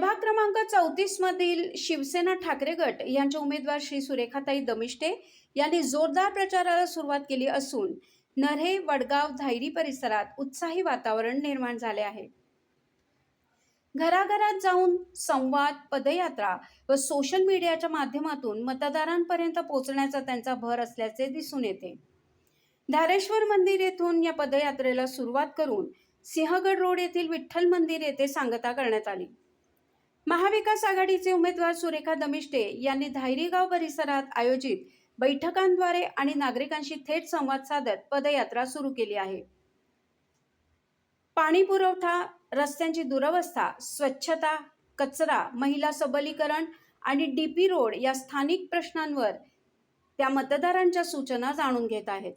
प्रभाग क्रमांक चौतीस मधील शिवसेना ठाकरे गट यांच्या उमेदवार श्री सुरेखाताई दमिष्टे यांनी जोरदार प्रचाराला सुरुवात केली असून नरे वडगाव धायरी परिसरात उत्साही वातावरण निर्माण झाले आहे. घराघरात जाऊन संवाद पदयात्रा व सोशल मीडियाच्या माध्यमातून मतदारांपर्यंत पोहोचण्याचा त्यांचा भर असल्याचे दिसून येते. धारेश्वर मंदिर येथून या पदयात्रेला सुरुवात करून सिंहगड रोड येथील विठ्ठल मंदिर येथे सांगता करण्यात आली. महाविकास आघाडीचे उमेदवार सुरेखा दमिष्टे यांनी धायरीगाव परिसरात आयोजित बैठकांद्वारे आणि नागरिकांशी थेट संवाद साधत पदयात्रा सुरू केली आहे. पाणी पुरवठा रस्त्यांची दुरवस्था स्वच्छता कचरा महिला सबलीकरण आणि डीपी रोड या स्थानिक प्रश्नांवर त्या मतदारांच्या सूचना जाणून घेत आहेत.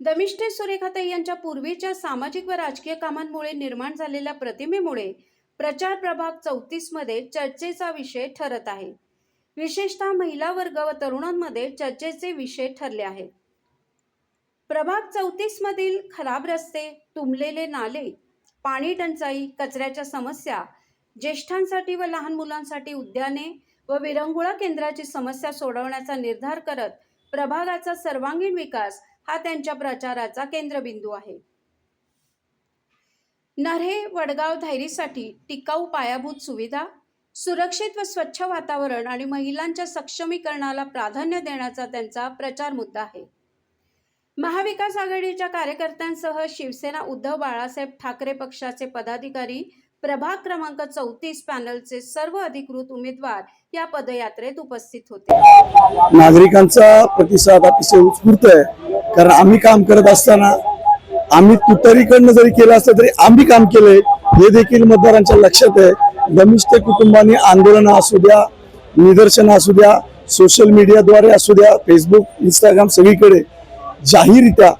दमिष्टे सुरेखाताई यांच्या पूर्वीच्या सामाजिक व राजकीय कामांमुळे निर्माण झालेल्या प्रतिमेमुळे प्रचार प्रभाग चौतीसमध्ये चर्चेचा विषय ठरत आहे. विशेषतः महिला वर्ग व तरुणांमध्ये चर्चेचे विषय ठरले आहेत. प्रभाग चौतीस मधील खराब रस्ते तुंबलेले नाले पाणी टंचाई कचऱ्याच्या समस्या ज्येष्ठांसाठी व लहान मुलांसाठी उद्याने व विरंगुळा केंद्राची समस्या सोडवण्याचा निर्धार करत प्रभागाचा सर्वांगीण विकास हा त्यांच्या प्रचाराचा केंद्रबिंदू आहे. नरे वडगाव धायरीसाठी टिकाऊ पायाभूत सुविधा सुरक्षित व स्वच्छ वातावरण आणि महिलांच्या सक्षमीकरणाला प्राधान्य देण्याचा त्यांचा प्रचार मुद्दा आहे. महाविकास आघाडीच्या कार्यकर्त्यांसह शिवसेना उद्धव बाळासाहेब ठाकरे पक्षाचे पदाधिकारी प्रभाग क्रमांक चौतीस पॅनलचे सर्व अधिकृत उमेदवार या पदयात्रेत उपस्थित होते. नागरिकांचा प्रतिसाद अतिशय उत्स्फूर्त आहे. कारण आम्ही काम करत असताना आम्ही तुतारीकडनं जरी केलं असलं तरी आम्ही काम केलंय. हे देखील मतदारांच्या लक्षात आहे. दमिष्ट कुटुंबाने आंदोलनं असू द्या निदर्शनं असू द्या सोशल मीडियाद्वारे असू द्या फेसबुक इंस्टाग्राम सगळीकडे जाहीरित्या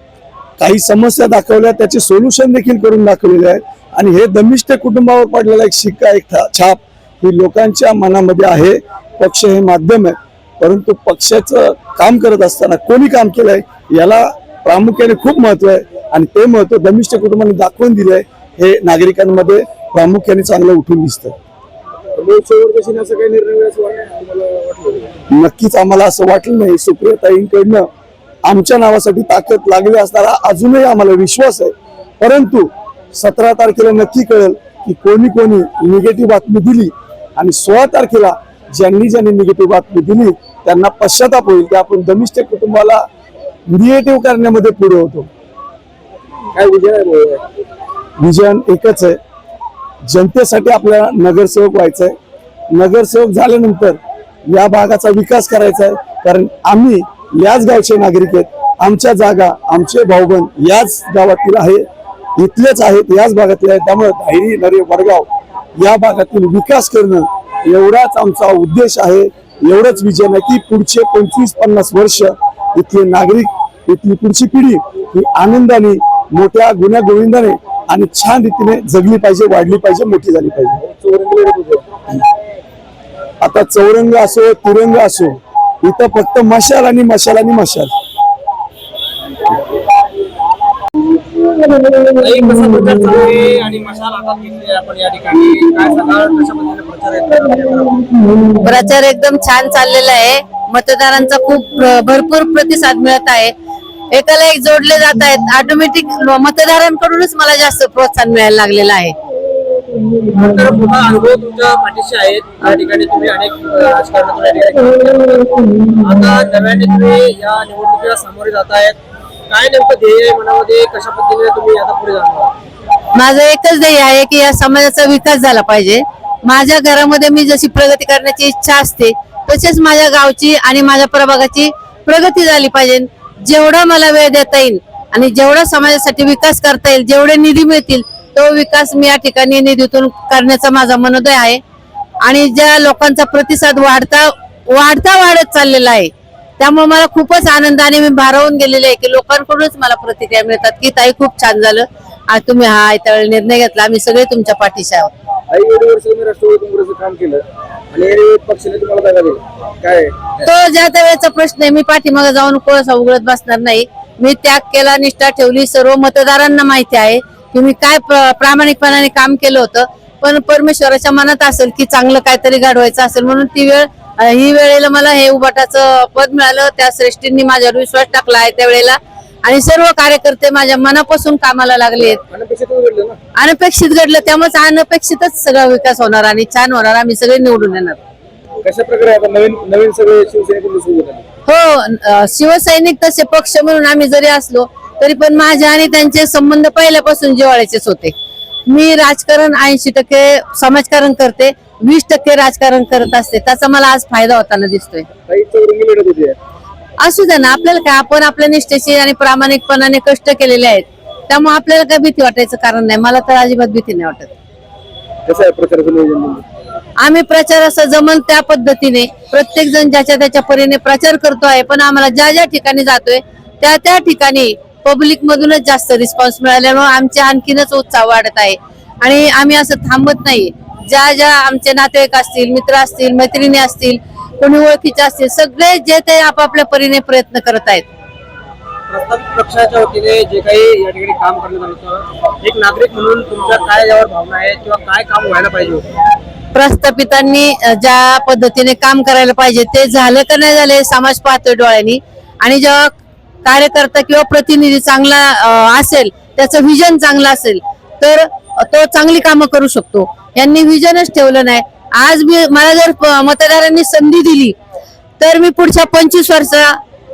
काही समस्या दाखवल्या त्याचे सोल्युशन देखील करून दाखवलेले आहेत. आणि हे दमिष्ट कुटुंबावर पडलेला एक शिक्का एक छाप ही लोकांच्या मनामध्ये आहे. पक्ष हे माध्यम आहे. परंतु पक्षाचं काम करत असताना कोणी काम केलंय याला प्रामुख्याने खूप महत्त्व आहे. आणि ते महत्त्व दमिष्ट कुटुंबाने दाखवून दिलंय हे नागरिकांमध्ये प्रामुख्याने चांगलं उठून दिसतं नक्कीच आम्हाला असं वाटलं नाही. सुप्रियाताईंकडनं आमच्या नावासाठी ताकद लागली असणारा अजूनही आम्हाला विश्वास आहे. परंतु सतरा तारखेला नक्की कळेल की कोणी कोणी निगेटिव्ह बातमी दिली आणि सोळा तारखेला ज्यांनी ज्यांनी निगेटिव्ह बातमी दिली त्यांना पश्चाताप होईल की आपण दमिष्ट कुटुंबाला निगेटिव्ह करण्यामध्ये पुढे होतो. काय विजय विजन एकच आहे. जनतेसाठी आपल्याला नगरसेवक व्हायचंय नगरसेवक झाल्यानंतर या भागाचा विकास करायचा आहे. कारण आम्ही याच गावचे नागरिक आहेत. आमच्या जागा आमचे भाऊबंद याच गावातील आहे. इथलेच आहेत याच भागातील आहेत. त्यामुळे धायरी नरे वडगाव या भागातील विकास करणं एवढाच आमचा उद्देश आहे. एवढंच विजन आहे की पुढचे पंचवीस पन्नास वर्ष इथले नागरिक इथली पुढची पिढी ही आनंदाने मोठ्या गुन्ह्या गोविंदाने आणि छान रीतीने जगली पाहिजे वाढली पाहिजे मोठी झाली पाहिजे. आता चौरंग असो तिरंग असो इथं फक्त मशाल आणि मशाल आणि मशाल. प्रचार एकदम छान चाललेला आहे. मतदारांचा खूप प्र- भरपूर प्रतिसाद मिळत आहे. एकाला एक जोडले जात आहेत. ऑटोमॅटिक मतदारांकडूनच मला जास्त प्रोत्साहन मिळायला लागलेलं आहे. तर मोठा अनुभव तुमच्या पाठीशी आहेत. या ठिकाणी तुम्ही अनेक अ, राजकारणातून या ठिकाणी काम केलं. आता नव्याने तुम्ही या निवडणुकीला सामोरे जात आहेत. काय नेमकं ध्येय मनामध्ये? कशा पद्धतीने तुम्ही आता पुढे जाणार माझं एकच ध्येय आहे की या समाजाचा विकास झाला पाहिजे. माझ्या घरामध्ये मी जशी प्रगती करण्याची इच्छा असते तसेच माझ्या गावची आणि माझ्या प्रभागाची प्रगती झाली पाहिजे. जेवढा मला वेळ देता येईल आणि जेवढा समाजासाठी विकास करता येईल जेवढे निधी मिळतील तो विकास मी या ठिकाणी निधीतून करण्याचा माझा मनोदय आहे. आणि ज्या लोकांचा प्रतिसाद वाढता वाढता वाढत चाललेला आहे त्यामुळे मला खूपच आनंदाने मी भारावून गेलेले आहे की लोकांकडूनच मला प्रतिक्रिया मिळतात की ताई खूप छान झालं. आज तुम्ही हा आयत्या निर्णय घेतला. आम्ही सगळे तुमच्या पाठीशी आहोत. आई एवढी वर्ष राष्ट्रवादी काँग्रेसचं काम केलं. आणि पक्षाने तुम्हाला जागा दिली काय? तो ज्या त्यावेळेचा प्रश्न आहे मी पाठीमागे जाऊन कोळसा उघडत बसणार नाही. मी त्याग केला निष्ठा ठेवली सर्व मतदारांना माहिती आहे. की मी काय प्र- प्रामाणिकपणाने काम केलं होतं पण परमेश्वराच्या मनात असेल की चांगलं काहीतरी घडवायचं असेल म्हणून ती वेळ अं, ही वेळेला मला हे उबाटाचं पद मिळालं. त्या श्रेष्ठींनी माझ्यावर विश्वास टाकला आहे. त्यावेळेला आणि सर्व कार्यकर्ते माझ्या मनापासून कामाला लागले आहेत अनपेक्षित घडलं त्यामुळे अनपेक्षितच सगळा विकास होणार आणि छान होणार. आम्ही सगळे निवडून येणार. कशा प्रकारे आता नवीन नवीन सगळे शिवसैनिक सोबत आले हो शिवसैनिक तसे पक्ष म्हणून आम्ही जरी असलो तरी पण माझे आणि त्यांचे संबंध पहिल्यापासून जिव्हाळ्याचेच होते. मी राजकारण ऐंशी टक्के समाजकारण करते वीस टक्के राजकारण करत असते. त्याचा मला आज फायदा होताना दिसतोय. असू द्या ना आपल्याला काय आपण आपल्या निष्ठेची आणि प्रामाणिकपणाने कष्ट केलेले आहेत. त्यामुळे आपल्याला काय भीती वाटायचं कारण नाही. मला तर अजिबात भीती नाही वाटत. कसं आहे प्रचाराचं नियोजन? आम्ही प्रचार असं जमल त्या पद्धतीने. प्रत्येक जण ज्याच्या त्याच्या परीने प्रचार करतो आहे पण आम्हाला ज्या ज्या ठिकाणी जातोय त्या त्या ठिकाणी पब्लिक मधूनच जास्त रिस्पॉन्स मिळाल्यामुळे आमचे आणखीनच उत्साह वाढत आहे. आणि आम्ही असं थांबत नाही. ज्या ज्या आमचे नातेवाईक असतील मित्र असतील मैत्रिणी असतील कोणी ओळखीचे असतील सगळे जे ते आपापल्या परीने प्रयत्न करत आहेत. प्रस्थापित पक्षाच्या वतीने जे काही या ठिकाणी काम करण्यात आलं होतं एक नागरिक म्हणून तुमच्या काय यावर भावना आहे किंवा काय काम व्हायला पाहिजे होतं? प्रस्थापितांनी अ, ज्या पद्धतीने काम करायला पाहिजे ते झालं का नाही झाले समाज पाहतोय डोळ्यांनी. आणि जेव्हा कार्यकर्ता किंवा प्रतिनिधी चांगला अ, असेल त्याचं विजन चांगलं असेल तर तो चांगली कामं करू शकतो. यांनी विजनच ठेवलं नाही. आज मी मला जर प- मतदारांनी संधी दिली तर मी पुढच्या पंचवीस वर्ष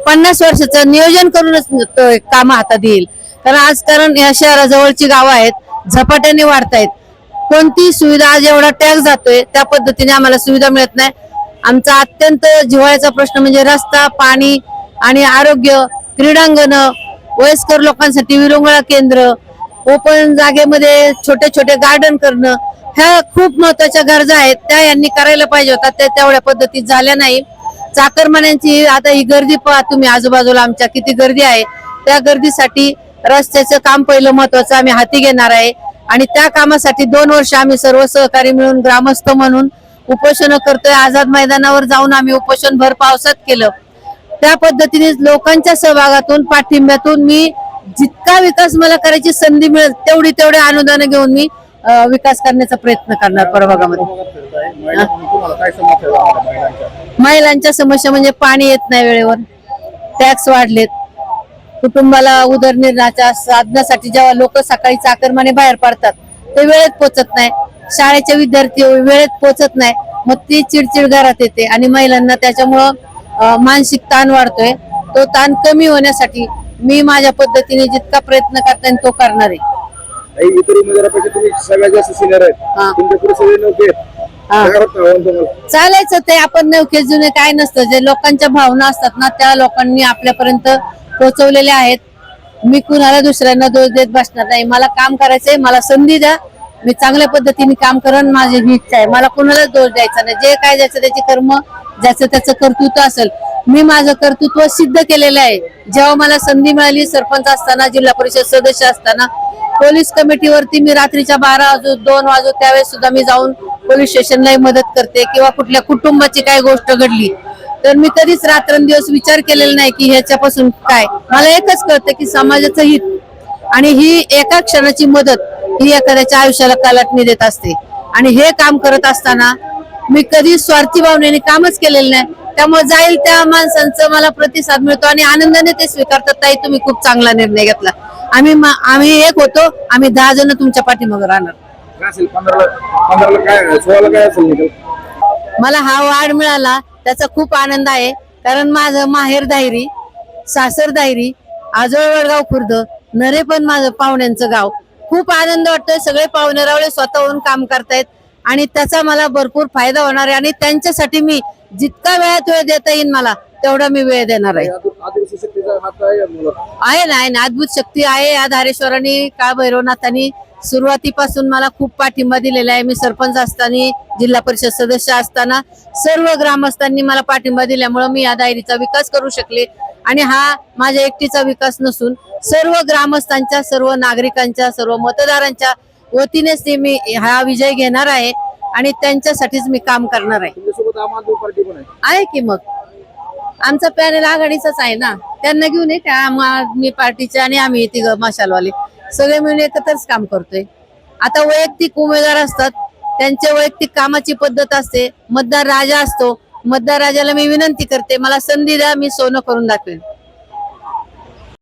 पन्नास वर्षाचं नियोजन करूनच काम हातात येईल. कारण आज कारण या शहराजवळची गावं आहेत झपाट्याने वाढतायत. कोणती सुविधा आज एवढा टॅक्स जातोय त्या पद्धतीने आम्हाला सुविधा मिळत नाही. आमचा अत्यंत जिव्हाळ्याचा प्रश्न म्हणजे रस्ता पाणी आणि आरोग्य क्रीडांगण वयस्कर लोकांसाठी विरंगुळा केंद्र ओपन जागेमध्ये छोटे छोटे गार्डन करणं ह्या खूप महत्त्वाच्या गरजा आहेत. त्या यांनी करायला पाहिजे होता त्या तेवढ्या पद्धतीत झाल्या नाही. चाकरमान्यांची आता ही गर्दी पहा तुम्ही आजूबाजूला आमच्या किती गर्दी आहे. त्या गर्दीसाठी रस्त्याचं काम पहिलं महत्वाचं आम्ही हाती घेणार आहे. आणि त्या कामासाठी दोन वर्ष आम्ही सर्व सहकारी मिळून ग्रामस्थ म्हणून उपोषण करतोय. आझाद मैदानावर जाऊन आम्ही उपोषण भर पावसात केलं. त्या पद्धतीने लोकांच्या सहभागातून पाठिंब्यातून मी जितका विकास मला करायची संधी मिळेल तेवढी तेवढे अनुदान घेऊन मी विकास करण्याचा प्रयत्न करणार प्रभागामध्ये. महिलांच्या? समस्या म्हणजे पाणी येत नाही वेळेवर टॅक्स वाढलेत. कुटुंबाला उदरनिर्वाहाच्या साधनासाठी जेव्हा लोक सकाळी चाकरमाने बाहेर पडतात ते वेळेत पोचत नाही. शाळेचे विद्यार्थी वेळेत पोचत नाही मग ती चिडचिड घरात येते आणि महिलांना त्याच्यामुळं मानसिक ताण वाढतोय. तो ताण कमी होण्यासाठी मी माझ्या पद्धतीने जितका प्रयत्न करता येईल तो करणार आहे. काही इतर उमेदवारापेक्षा तुम्ही सगळ्यात जास्त सिनियर हा. आहेत तुमच्यापुढे सगळे नव्हते हा. काय वाटतं आव्हान तुम्हाला? चालायचं ते आपण नवखे जुने काय नसतं. जे लोकांच्या भावना असतात ना त्या लोकांनी आपल्यापर्यंत पोहोचवलेल्या आहेत. मी कुणाला दुसऱ्यांना दोष देत बसणार नाही. मला काम करायचंय मला संधी द्या. मी चांगल्या पद्धतीने काम करण माझी ही इच्छा आहे. मला कुणालाच दोष द्यायचा नाही. जे काय ज्याचं त्याची कर्म ज्याचं त्याचं कर्तृत्व असेल मी माझं कर्तृत्व सिद्ध केलेलं आहे. जेव्हा मला संधी मिळाली सरपंच असताना जिल्हा परिषद सदस्य असताना पोलीस कमिटीवरती मी रात्रीच्या बारा वाजू दोन वाजू त्यावेळेस सुद्धा मी जाऊन पोलीस स्टेशनलाही मदत करते किंवा कुठल्या कुटुंबाची काय गोष्ट घडली तर मी कधीच रात्रंदिवस विचार केलेला नाही की ह्याच्यापासून काय. मला एकच कळतं की समाजाचं हित आणि ही एका क्षणाची मदत ही एखाद्याच्या आयुष्याला कलाटणी देत असते. आणि हे काम करत असताना मी कधी स्वार्थी भावनेने कामच केलेलं नाही. त्यामुळे जाईल त्या माणसांचं मला प्रतिसाद मिळतो आणि आनंदाने ते स्वीकारतात. ताई तुम्ही खूप चांगला निर्णय घेतला. आम्ही आम्ही एक होतो आम्ही दहा जण तुमच्या पाठीमागे राहणार. मला हा वाढ मिळाला त्याचा खूप आनंद आहे. कारण माझं माहेर दायरी सासर दायरी आजोळ वडगाव खुर्द नरे पण माझं पाहुण्यांचं गाव. खूप आनंद वाटतोय सगळे पाहुणे रावळे स्वतःहून काम करतायत. आणि त्याचा मला भरपूर फायदा होणार आहे. आणि त्यांच्यासाठी मी जितका वेळात वेळ देता येईल मला तेवढा मी वेळ देणार आहे. आहे ना आहे ना अद्भुत शक्ती आहे. या धारेश्वरांनी काळ भैरवनाथांनी सुरुवातीपासून मला खूप पाठिंबा दिलेला आहे. मी सरपंच असताना जिल्हा परिषद सदस्य असताना सर्व ग्रामस्थांनी मला पाठिंबा दिल्यामुळे मी या दायरीचा विकास करू शकले. आणि हा माझ्या एकटीचा विकास नसून सर्व ग्रामस्थांच्या सर्व नागरिकांच्या सर्व मतदारांच्या वतीनेच ते मी हा विजय घेणार आहे आणि त्यांच्यासाठीच मी काम करणार आहे. आहे. की मग? आमचा पॅनल आघाडीचाच आहे ना? त्यांना घेऊन येते आम आदमी पार्टीचे आणि आम्ही तिघ मशालवाले. सगळे मिळून एकत्रच काम करतोय. आता वैयक्तिक उमेदवार असतात. त्यांच्या वैयक्तिक कामाची पद्धत असते. मतदार राजा असतो. मतदार राजाला मी विनंती करते. मला संधी द्या मी सोनं करून दाखवेन.